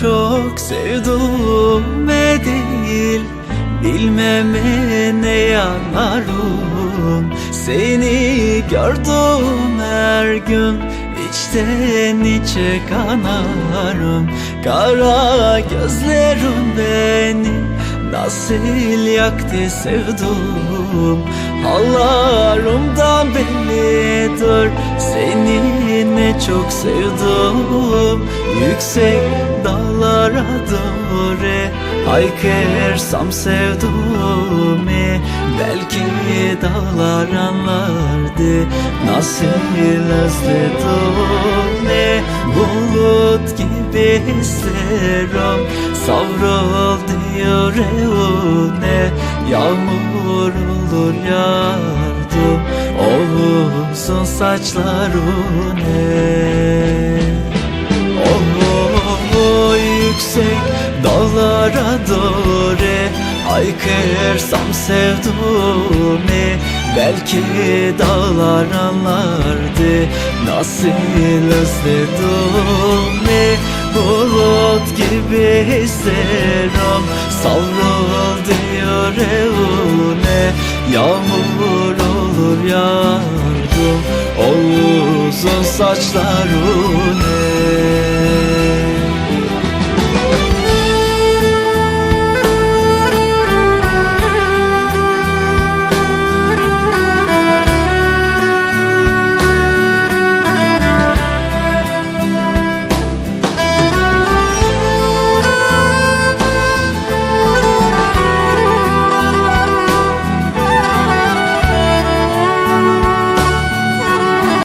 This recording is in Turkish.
çok sevduğume değil. Bilmeme ne yanarım Seni gördüm her gün. İçten içe kanarım. Kara gözlerim beni Nasıl yaktı sevdum Hallarımdan bellidir. Seni ne çok sevdim Yüksek dağlara doğru Haykırsam sevduğumu Belki dağlar anlardı Nasıl özledim ne Bulut gibi hislerim Savruldu yüreğine Yağmur olur yardım O uzun saçlarına dağlara doğru Haykırsam sevduğumu Belki dağlar anlardı. Nasıl özledim Bulut gibi hislerim Savruldu yüreğine Yağmur olur yardım O uzun saçlarına